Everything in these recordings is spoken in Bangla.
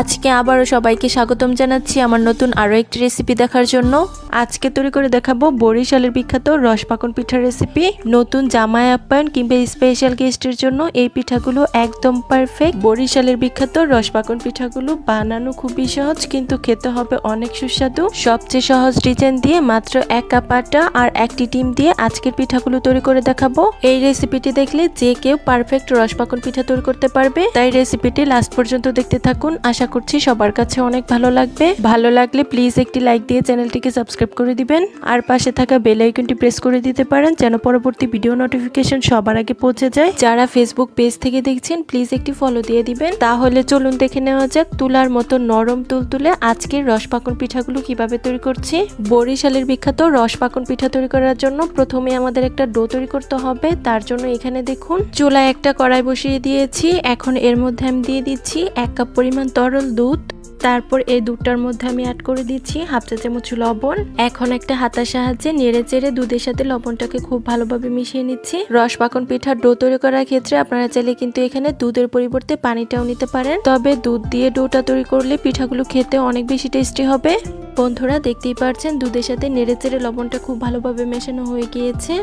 আজকে আবারও সবাইকে স্বাগতম জানাচ্ছি আমার নতুন আরও একটি রেসিপি দেখার জন্য। আজকে তৈরি করে দেখাবো বরিশালের বিখ্যাত রসপাকন পিঠার রেসিপি নতুন জামাই আপ্যায়ন কিংবা স্পেশাল গেস্টের জন্য এই পিঠাগুলো একদম পারফেক্ট বরিশালের বিখ্যাত রসপাকন পিঠাগুলো বানানো খুবই সহজ, কিন্তু খেতে হবে অনেক সুস্বাদু। সবচেয়ে সহজ ডিজাইন দিয়ে মাত্র এক কাপ আটা আর একটি ডিম দিয়ে আজকের পিঠাগুলো তৈরি করে দেখাবো। এই রেসিপিটি দেখলে যে কেউ পারফেক্ট রসপাকন পিঠা তৈরি করতে পারবে। তাই রেসিপিটি লাস্ট পর্যন্ত দেখতে থাকুন। আশা করছি সবার কাছে অনেক ভালো লাগবে। ভালো লাগলে প্লিজ একটি লাইক দিয়ে চ্যানেলটিকে সাবস্ক্রাইব করে দিবেন। আর পাশে থাকা বেল আইকনটি প্রেস করে দিতে পারেন যেন পরবর্তী ভিডিও নোটিফিকেশন সবার আগে পৌঁছে যায়। যারা ফেসবুক পেজ থেকে দেখছেন প্লিজ একটি ফলো দিয়ে দিবেন। তাহলে চলুন দেখে নেওয়া যাক তুলার মতো নরম তুলতুলে আজকের রসপাকন পিঠাগুলো কীভাবে তৈরি করছি। বরিশালের বিখ্যাত রসপাকন পিঠা তৈরি করার জন্য প্রথমে আমাদের একটা ডো তৈরি করতে হবে। তার জন্য এখানে দেখুন, চুলায় একটা কড়াই বসিয়ে দিয়েছি। এখন এর মধ্যে আমি দিয়ে দিচ্ছি এক কাপ পরিমাণ তরল দুধ, তারপর এই দুধটার মধ্যে আমি অ্যাড করে দিচ্ছি হাফ চা চামচ লবণ। এখন একটা হাতার সাহায্যে নেড়ে চেড়ে দুধের সাথে লবণটাকে খুব ভালোভাবে মিশিয়ে নিচ্ছি। রস পাকন পিঠার ডো তৈরি করার ক্ষেত্রে আপনারা চাইলে কিন্তু এখানে দুধের পরিবর্তে পানিটাও নিতে পারেন। তবে দুধ দিয়ে ডোটা তৈরি করলে পিঠাগুলো খেতে অনেক বেশি টেস্টি হবে। বন্ধুরা, দেখতেই পারছেন, দুধের সাথে নেড়ে চেড়ে লবণটা খুব ভালোভাবে মেশানো হয়ে গিয়েছে।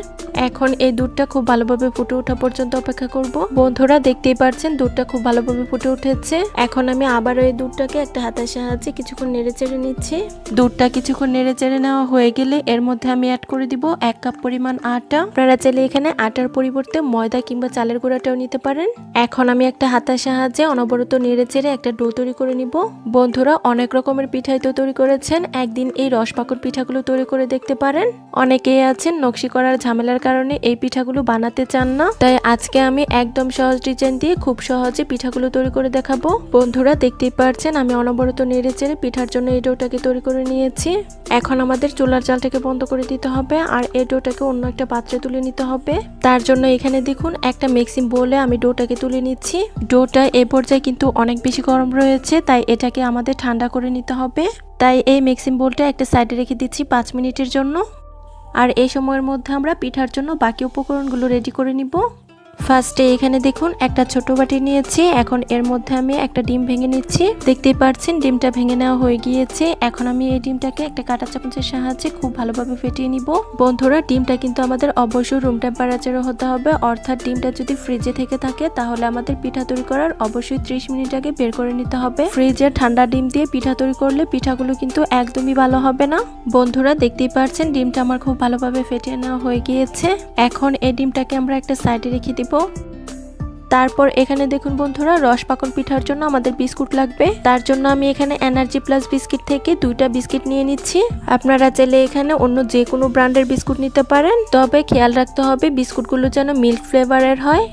এখন এই দুধটা খুব ভালোভাবে ফুটে ওঠা পর্যন্ত অপেক্ষা করব। বন্ধুরা, দেখতেই পারছেন, দুধটা খুব ভালোভাবে ফুটে উঠেছে। এখন আমি আবারও এই দুধটাকে একটা হাতের সাহায্যে কিছুক্ষণ নেড়ে চেড়ে নিচ্ছি। দুধটা কিছুক্ষণ নেড়ে চেড়ে নেওয়া হয়ে গেলে এর মধ্যে আমি অ্যাড করে দিব এক কাপ পরিমাণ আটা। আপনারা চাইলে এখানে আটার পরিবর্তে ময়দা কিংবা চালের গুঁড়াটাও নিতে পারেন। এখন আমি একটা হাতের সাহায্যে অনবরত নেড়ে চেড়ে একটা ডো তৈরি করে নিব। বন্ধুরা, অনেক রকমের পিঠাই তো তৈরি করেছেন একদিন এই রসপাকর পিঠাগুলো তৈরি করে দেখতে পারেন। অনেকেই আছেন নকশি করার ঝামেলার কারণে এই পিঠাগুলো বানাতে চান না। তাই আজকে আমি একদম সহজ ডিজাইন দিয়ে খুব সহজে পিঠাগুলো তৈরি করে দেখাবো। বন্ধুরা, দেখতেই পারছেন আমি অনবরত নেড়ে চেড়ে পিঠার জন্য এই ডোটাকে তৈরি করে নিয়েছি। এখন আমাদের চুলার জালটাকে বন্ধ করে দিতে হবে আর এই ডোটাকে অন্য একটা পাত্রে তুলে নিতে হবে। তার জন্য এখানে দেখুন, একটা মিক্সিং বলে আমি ডোটাকে তুলে নিচ্ছি। ডোটা এ পর্যায়ে কিন্তু অনেক বেশি গরম রয়েছে, তাই এটাকে আমাদের ঠান্ডা করে নিতে হবে। তাই এই মিক্সিং বোলটা একটা সাইডে রেখে দিচ্ছি পাঁচ মিনিটের জন্য। আর এই সময়ের মধ্যে আমরা পিঠার জন্য বাকি উপকরণগুলো রেডি করে নিব। ফার্স্টে এখানে দেখুন, একটা ছোট বাটি নিয়েছি। এখন এর মধ্যে আমি একটা ডিম ভেঙে নিচ্ছি। দেখতেই পাচ্ছেন ডিমটা ভেঙে নেওয়া হয়ে গিয়েছে। এখন আমি এই ডিমটাকে একটা কাঁটা চামচের সাহায্যে খুব ভালোভাবে ফেটিয়ে নিব। বন্ধুরা, ডিমটা কিন্তু আমাদের অবশ্যই রুম টেম্পারেচারে হতে হবে। অর্থাৎ ডিমটা যদি ফ্রিজে থেকে থাকে, তাহলে আমাদের পিঠা তৈরি করার অবশ্যই ত্রিশ মিনিট আগে বের করে নিতে হবে। ফ্রিজে ঠান্ডা ডিম দিয়ে পিঠা তৈরি করলে পিঠাগুলো কিন্তু একদমই ভালো হবে না। বন্ধুরা, দেখতেই পাচ্ছেন ডিমটা আমার খুব ভালোভাবে ফেটিয়ে নেওয়া হয়ে গিয়েছে। এখন এই ডিমটাকে আমরা একটা সাইডে রেখে দিব। তারপর এখানে দেখুন বন্ধুরা, রস পাকন পিঠার জন্য আমাদের বিস্কুট লাগবে। তার জন্য আমি এখানে এনার্জি প্লাস বিস্কিট থেকে দুইটা বিস্কিট নিয়ে নিচ্ছি। আপনারা চাইলে এখানে অন্য যে কোনো ব্র্যান্ডের বিস্কুট নিতে পারেন। তবে খেয়াল রাখতে হবে, বিস্কুটগুলো যেন মিল্ক ফ্লেভারের হয়।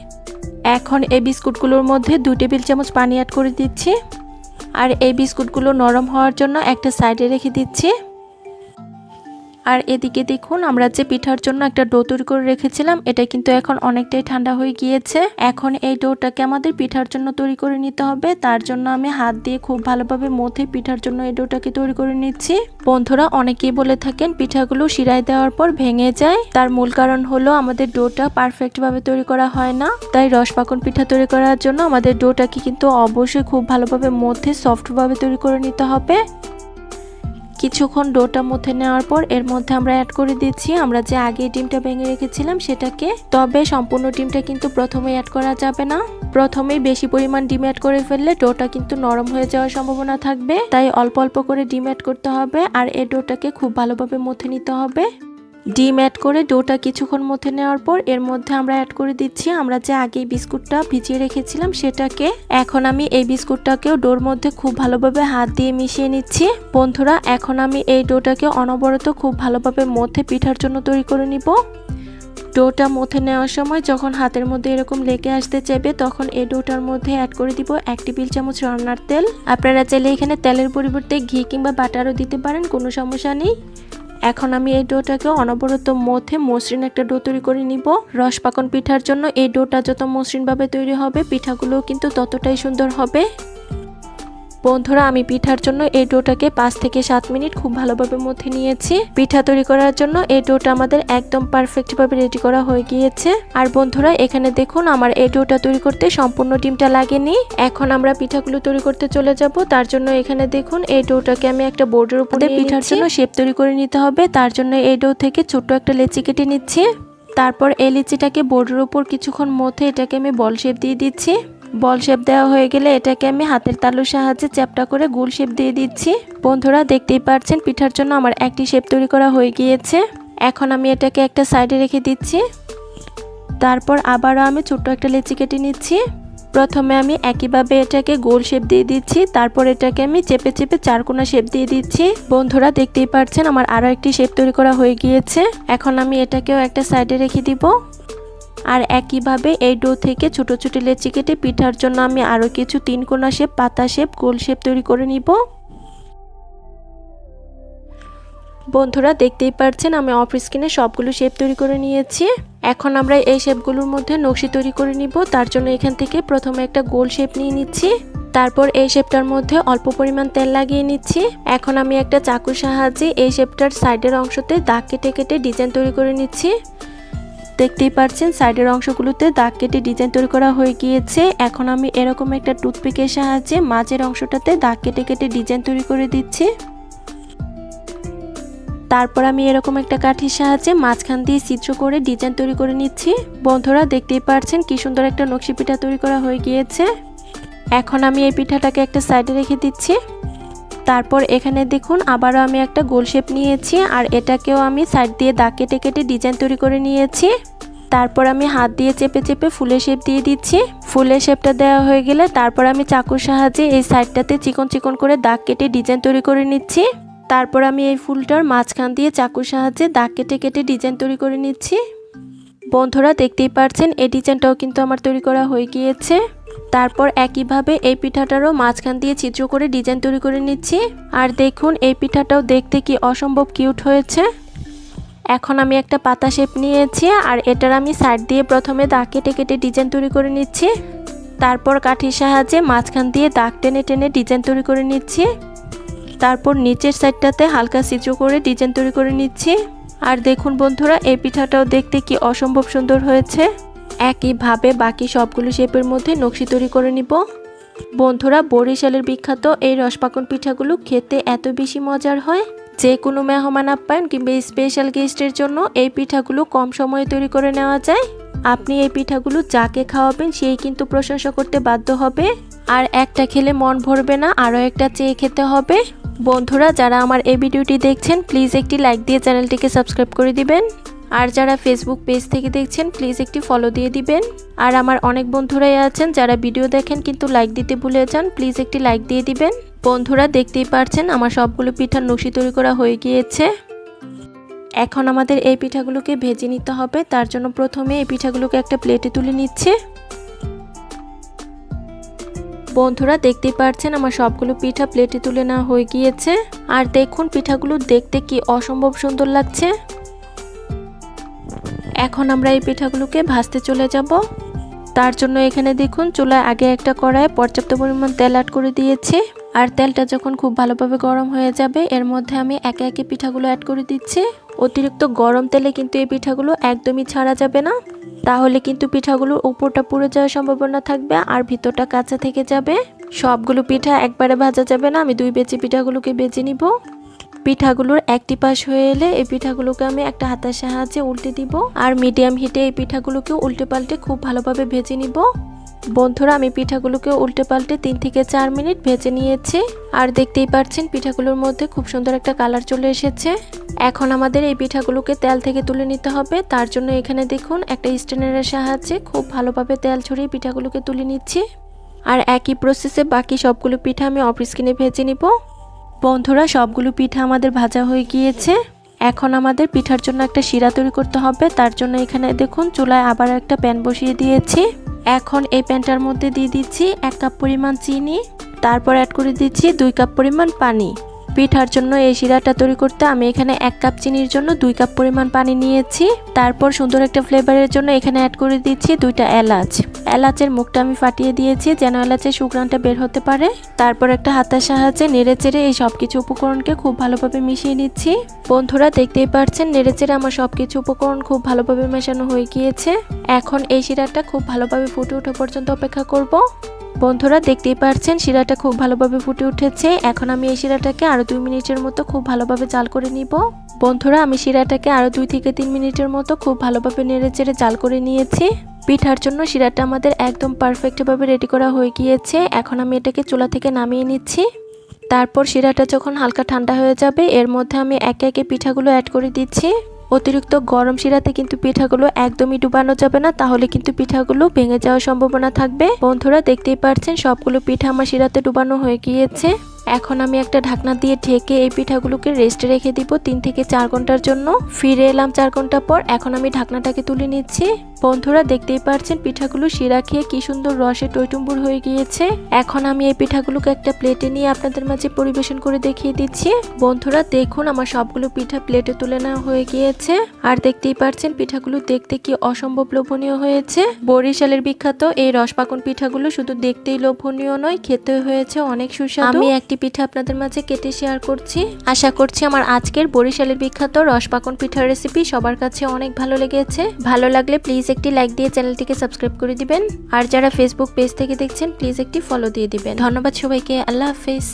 এখন এই বিস্কুটগুলোর মধ্যে দু টেবিল চামচ পানি অ্যাড করে দিচ্ছি। আর এই বিস্কুটগুলো নরম হওয়ার জন্য একটা সাইডে রেখে দিচ্ছি। আর এদিকে দেখুন, আমরা যে পিঠার জন্য একটা ডো তৈরি করে রেখেছিলাম, এটা কিন্তু এখন অনেকটাই ঠান্ডা হয়ে গিয়েছে। এখন এই ডোটাকে আমাদের পিঠার জন্য তৈরি করে নিতে হবে। তার জন্য আমি হাত দিয়ে খুব ভালোভাবে মধ্যে পিঠার জন্য এই ডোটাকে তৈরি করে নিচ্ছি। বন্ধুরা, অনেকেই বলে থাকেন, পিঠাগুলো শিরায় দেওয়ার পর ভেঙে যায়। তার মূল কারণ হলো আমাদের ডোটা পারফেক্ট ভাবে তৈরি করা হয় না। তাই রসপাকন পিঠা তৈরি করার জন্য আমাদের ডোটাকে কিন্তু অবশ্যই খুব ভালোভাবে মধ্যে সফটভাবে তৈরি করে নিতে হবে। কিছুক্ষণ ডোটা মধ্যে নেওয়ার পর এর মধ্যে আমরা অ্যাড করে দিচ্ছি। আমরা যে আগে ডিমটা ভেঙে রেখেছিলাম সেটাকে, তবে সম্পূর্ণ ডিমটা কিন্তু প্রথমে অ্যাড করা যাবে না। প্রথমেই বেশি পরিমাণ ডিম অ্যাড করে ফেললে ডোটা কিন্তু নরম হয়ে যাওয়ার সম্ভাবনা থাকবে। তাই অল্প অল্প করে ডিম অ্যাড করতে হবে আর এই ডোটাকে খুব ভালোভাবে মথে নিতে হবে। ডিম অ্যাড করে ডোটা কিছুক্ষণ মধ্যে নেওয়ার পর এর মধ্যে আমরা অ্যাড করে দিচ্ছি। আমরা যে আগে বিস্কুটটা ভিজিয়ে রেখেছিলাম সেটাকে এখন আমি এই বিস্কুটটাকেও ডোর মধ্যে খুব ভালোভাবে হাত দিয়ে মিশিয়ে নিচ্ছি। বন্ধুরা, এখন আমি এই ডোটাকে অনবরত খুব ভালোভাবে মধ্যে পিঠার জন্য তৈরি করে নিব। ডোটা মথে নেওয়ার সময় যখন হাতের মধ্যে এরকম লেগে আসতে চাইবে, তখন এই ডোটার মধ্যে অ্যাড করে দিব এক টেবিল চামচ রান্নার তেল। আপনারা চাইলে এখানে তেলের পরিবর্তে ঘি কিংবা বাটারও দিতে পারেন, কোনো সমস্যা নেই। এখন আমি এই ডোটাকে অনবরত মধ্যে মসৃণ একটা ডো তৈরি করে নিব। রস পাকন পিঠার জন্য এই ডোটা যত মসৃণভাবে তৈরি হবে পিঠাগুলো কিন্তু ততটাই সুন্দর হবে। বন্ধুরা আমি পিঠার জন্য এই ডোটাকে পাঁচ থেকে সাত মিনিট খুব ভালোভাবে মধ্যে নিয়েছি। পিঠা তৈরি করার জন্য এই ডোটা আমাদের একদম পারফেক্ট ভাবে রেডি করা হয়ে গিয়েছে। আর বন্ধুরা এখানে দেখুন আমার এই ডোটা তৈরি করতে সম্পূর্ণ ডিমটা লাগেনি। এখন আমরা পিঠাগুলো তৈরি করতে চলে যাব। তার জন্য এখানে দেখুন এই ডোটাকে আমি একটা বোর্ডের উপরে পিঠার জন্য শেপ তৈরি করে নিতে হবে। তার জন্য এই ডো থেকে ছোট্ট একটা লেচি কেটে নিচ্ছি। তারপর এই লিচিটাকে বোর্ডের উপর কিছুক্ষণ মধ্যে এটাকে আমি বল শেপ দিয়ে দিচ্ছি। বল শেপ দেওয়া হয়ে গেলে এটাকে আমি হাতের তালুর সাহায্যে চ্যাপটা করে গোল শেপ দিয়ে দিচ্ছি। বন্ধুরা, দেখতেই পাচ্ছেন পিঠার জন্য আমার একটি শেপ তৈরি করা হয়ে গিয়েছে। এখন আমি এটাকে একটা সাইডে রেখে দিচ্ছি। তারপর আবারও আমি ছোট্ট একটা লেচি কেটে নিচ্ছি। প্রথমে আমি একইভাবে এটাকে গোল শেপ দিয়ে দিচ্ছি। তারপর এটাকে আমি চেপে চেপে চারকোনা শেপ দিয়ে দিচ্ছি। বন্ধুরা, দেখতেই পাচ্ছেন আমার আরও একটি শেপ তৈরি করা হয়ে গিয়েছে। এখন আমি এটাকেও একটা সাইডে রেখে দিব। আর একইভাবে এই ডো থেকে ছোট ছোট লেচি কেটে পিঠার জন্য আমি আরও কিছু তিন কোনা শেপ, পাতা শেপ, গোল শেপ তৈরি করে নিব। বন্ধুরা, দেখতেই পারছেন আমি অফ স্ক্রিনে সবগুলো শেপ তৈরি করে নিয়েছি। এখন আমরা এই শেপগুলোর মধ্যে নকশি তৈরি করে নিব। তার জন্য এখান থেকে প্রথমে একটা গোল শেপ নিয়ে নিচ্ছি। তারপর এই শেপটার মধ্যে অল্প পরিমাণ তেল লাগিয়ে নিচ্ছি। এখন আমি একটা চাকুর সাহায্যে এই শেপটার সাইডের অংশতে দাগ কেটে কেটে ডিজাইন তৈরি করে নিচ্ছি। দেখতেই পাচ্ছেন সাইডের অংশগুলোতে দাগ কেটে ডিজাইন তৈরি করা হয়ে গিয়েছে। এখন আমি এরকম একটা টুথপিকের সাহায্যে মাঝের অংশটাতে দাগ কেটে কেটে ডিজাইন তৈরি করে দিচ্ছি। তারপর আমি এরকম একটা কাঠির সাহায্যে মাঝখান দিয়ে চিত্র করে ডিজাইন তৈরি করে নিচ্ছি। বন্ধুরা, দেখতেই পাচ্ছেন কি সুন্দর একটা নকশি পিঠা তৈরি করা হয়ে গিয়েছে। এখন আমি এই পিঠাটাকে একটা সাইডে রেখে দিচ্ছি। তারপর এখানে দেখুন, আবারও আমি একটা গোল শেপ নিয়েছি আর এটাকেও আমি সাইড দিয়ে দাগ কেটে কেটে ডিজাইন তৈরি করে নিয়েছি। তারপর আমি হাত দিয়ে চেপে চেপে ফুলের শেপ দিয়ে দিচ্ছি। ফুলের শেপটা দেওয়া হয়ে গেলে তারপর আমি চাকুর সাহায্যে এই সাইডটাতে চিকন চিকন করে দাগ কেটে ডিজাইন তৈরি করে নিচ্ছি। তারপর আমি এই ফুলটার মাঝখান দিয়ে চাকুর সাহায্যে দাগ কেটে কেটে ডিজাইন তৈরি করে নিচ্ছি। বন্ধুরা দেখতেই পারছেন, এই ডিজাইনটাও কিন্তু আমার তৈরি করা হয়ে গিয়েছে। তারপর একইভাবে এই পিঠাটারও মাঝখান দিয়ে ছিদ্র করে ডিজাইন তৈরি করে নিচ্ছি। আর দেখুন, এই পিঠাটাও দেখতে কি অসম্ভব কিউট হয়েছে। এখন আমি একটা পাতা শেপ নিয়েছি আর এটার আমি সাইড দিয়ে প্রথমে দাগ কেটে কেটে ডিজাইন তৈরি করে নিচ্ছি। তারপর কাঠির সাহায্যে মাঝখান দিয়ে দাগ টেনে টেনে ডিজাইন তৈরি করে নিচ্ছি। তারপর নিচের সাইডটাতে হালকা সিচো করে ডিজাইন তৈরি করে নিচ্ছি। আর দেখুন বন্ধুরা, এই পিঠাটাও দেখতে কি অসম্ভব সুন্দর হয়েছে। একইভাবে বাকি সবগুলো শেপের মধ্যে নকশি তৈরি করে নিব। বন্ধুরা, বরিশালের বিখ্যাত এই রসপাকন পিঠাগুলো খেতে এত বেশি মজার হয়। যে কোনো মেহমান আপ্যায়ন কিংবা স্পেশাল গেস্টের জন্য এই পিঠাগুলো কম সময়ে তৈরি করে নেওয়া যায়। আপনি এই পিঠাগুলো যাকে খাওয়াবেন সেই কিন্তু প্রশংসা করতে বাধ্য হবে। আর একটা খেলে মন ভরবে না, আরও একটা চেয়ে খেতে হবে। বন্ধুরা, যারা আমার এই ভিডিওটি দেখছেন প্লিজ একটি লাইক দিয়ে চ্যানেলটিকে সাবস্ক্রাইব করে দিবেন। আর যারা ফেসবুক পেজ থেকে দেখছেন প্লিজ একটি ফলো দিয়ে দিবেন। আর আমার অনেক বন্ধুরাই আছেন, যারা ভিডিও দেখেন কিন্তু লাইক দিতে ভুলে যান প্লিজ একটি লাইক দিয়ে দিবেন। বন্ধুরা, দেখতেই পারছেন, আমার সবগুলো পিঠার নকশি তৈরি করা হয়ে গিয়েছে। এখন আমাদের এই পিঠাগুলোকে ভেজে নিতে হবে। তার জন্য প্রথমে এই পিঠাগুলোকে একটা প্লেটে তুলে নিচ্ছে। বন্ধুরা দেখতেই পাচ্ছেন আমার সবগুলো পিঠা প্লেটে তুলে নেওয়া হয়ে গিয়েছে। আর দেখুন পিঠাগুলো দেখতে কি অসম্ভব সুন্দর লাগছে। এখন আমরা এই পিঠাগুলোকে ভাজতে চলে যাব। তার জন্য এখানে দেখুন চুলায় আগে একটা কড়ায় পর্যাপ্ত পরিমাণ তেল অ্যাড করে দিয়েছি। আর তেলটা যখন খুব ভালোভাবে গরম হয়ে যাবে, এর মধ্যে আমি একে একে পিঠাগুলো অ্যাড করে দিচ্ছি। অতিরিক্ত গরম তেলে কিন্তু এই পিঠাগুলো একদমই ছাড়া যাবে না। তাহলে কিন্তু পিঠাগুলোর উপরটা পুড়ে যাওয়ার সম্ভাবনা থাকবে আর ভিতরটা কাঁচা থেকে যাবে। সবগুলো পিঠা একবারে ভাজা যাবে না, আমি দুই বেচি পিঠাগুলোকে বেজে নিব। পিঠাগুলোর একটি পাশ হয়ে এলে এই পিঠাগুলোকে আমি একটা হাতের সাহায্যে উল্টে দিব। আর মিডিয়াম হিটে এই পিঠাগুলোকে উল্টে পাল্টে খুব ভালোভাবে ভেজে নিব। বন্ধুরা, আমি পিঠাগুলোকে উল্টে পাল্টে তিন থেকে চার মিনিট ভেজে নিয়েছি। আর দেখতেই পাচ্ছেন, পিঠাগুলোর মধ্যে খুব সুন্দর একটা কালার চলে এসেছে। এখন আমাদের এই পিঠাগুলোকে তেল থেকে তুলে নিতে হবে। তার জন্য এখানে দেখুন, একটা স্ট্যান্ডারের সাহায্যে খুব ভালোভাবে তেল ছড়িয়ে পিঠাগুলোকে তুলে নিচ্ছি। আর একই প্রসেসে বাকি সবগুলো পিঠা আমি অফ স্ক্রিনে ভেজে নিব। বন্ধুরা, সবগুলো পিঠা আমাদের ভাজা হয়ে গিয়েছে। এখন আমাদের পিঠার জন্য একটা শিরা তৈরি করতে হবে, তার জন্য এখানে দেখুন চুলায় আবার একটা প্যান বসিয়ে দিয়েছি। এখন এই প্যানটার মধ্যে দিয়ে দিচ্ছি এক কাপ পরিমাণ চিনি, তারপর অ্যাড করে দিচ্ছি দুই কাপ পরিমাণ পানি। পিঠার জন্য এই শিরাটা তৈরি করতে আমি এখানে এক কাপ চিনির জন্য দুই কাপ পরিমাণ পানি নিয়েছি। তারপর সুন্দর একটা ফ্লেভারের জন্য এখানে অ্যাড করে দিচ্ছি দুইটা এলাচ। এলাচের মুখটা আমি ফাটিয়ে দিয়েছি যেন এলাচের সুগ্রানটা বের হতে পারে। তারপর একটা হাতের সাহায্যে নেড়ে চেড়ে এই সব কিছু উপকরণকে খুব ভালোভাবে মিশিয়ে নিচ্ছি। বন্ধুরা, দেখতেই পারছেন নেড়ে চেড়ে আমার সব কিছু উপকরণ খুব ভালোভাবে মেশানো হয়ে গিয়েছে। এখন এই শিরাটা খুব ভালোভাবে ফুটে ওঠা পর্যন্ত অপেক্ষা করব। বন্ধুরা দেখতেই পারছেন, শিরাটা খুব ভালোভাবে ফুটে উঠেছে। এখন আমি এই শিরাটাকে আরও দুই মিনিটের মতো খুব ভালোভাবে জাল করে নিব। বন্ধুরা, আমি শিরাটাকে আরও দুই থেকে তিন মিনিটের মতো খুব ভালোভাবে নেড়ে চেড়ে জাল করে নিয়েছি। পিঠার জন্য শিরাটা আমাদের একদম পারফেক্টভাবে রেডি করা হয়ে গিয়েছে। এখন আমি এটাকে চুলা থেকে নামিয়ে নিচ্ছি। তারপর শিরাটা যখন হালকা ঠান্ডা হয়ে যাবে, এর মধ্যে আমি একে একে পিঠাগুলো অ্যাড করে দিচ্ছি। অতিরিক্ত গরম শিরাতে কিন্তু পিঠাগুলো একদমই ডুবানো যাবে না, তাহলে কিন্তু পিঠাগুলো ভেঙে যাওয়ার সম্ভাবনা থাকবে। বন্ধুরা, দেখতেই পারছেন, সবগুলো পিঠা আমার শিরাতে ডুবানো হয়ে গিয়েছে। এখন আমি একটা ঢাকনা দিয়ে ঢেকে এই পিঠাগুলোকে রেস্টে রেখে দিব তিন থেকে চার ঘণ্টার জন্য। ফিরে এলাম চার ঘণ্টা পর, এখন আমি ঢাকনাটাকে তুলে নিচ্ছি। বন্ধুরা, দেখতেই পারছেন পিঠাগুলো শিরা খেয়ে কি সুন্দর রসে টইটুম্বুর হয়ে গিয়েছে। এখন আমি এই পিঠাগুলোকে একটা প্লেটে নিয়ে আপনাদের মাঝে পরিবেশন করে দেখিয়ে দিচ্ছি। বন্ধুরা, দেখুন আমার সবগুলো পিঠা প্লেটে তুলে নেওয়া হয়ে গিয়েছে। আর দেখতেই পারছেন পিঠাগুলো দেখতে কি অসম্ভব লোভনীয় হয়েছে। বরিশালের বিখ্যাত এই রসপাকন পিঠাগুলো শুধু দেখতেই লোভনীয় নয় খেতে হয়েছে অনেক সুস্বাদু। আমি একটি পিঠা আপনাদের মাঝে কেটে শেয়ার করছি। আশা করছি আমার আজকের বরিশালের বিখ্যাত রসপাকন পিঠার রেসিপি সবার কাছে অনেক ভালো লেগেছে। ভালো লাগলে প্লিজ একটি লাইক দিয়ে চ্যানেলটিকে সাবস্ক্রাইব করে দিবেন। আর যারা ফেসবুক পেজ থেকে দেখছেন প্লিজ একটি ফলো দিয়ে দিবেন। ধন্যবাদ সবাইকে, আল্লাহ হাফিজ।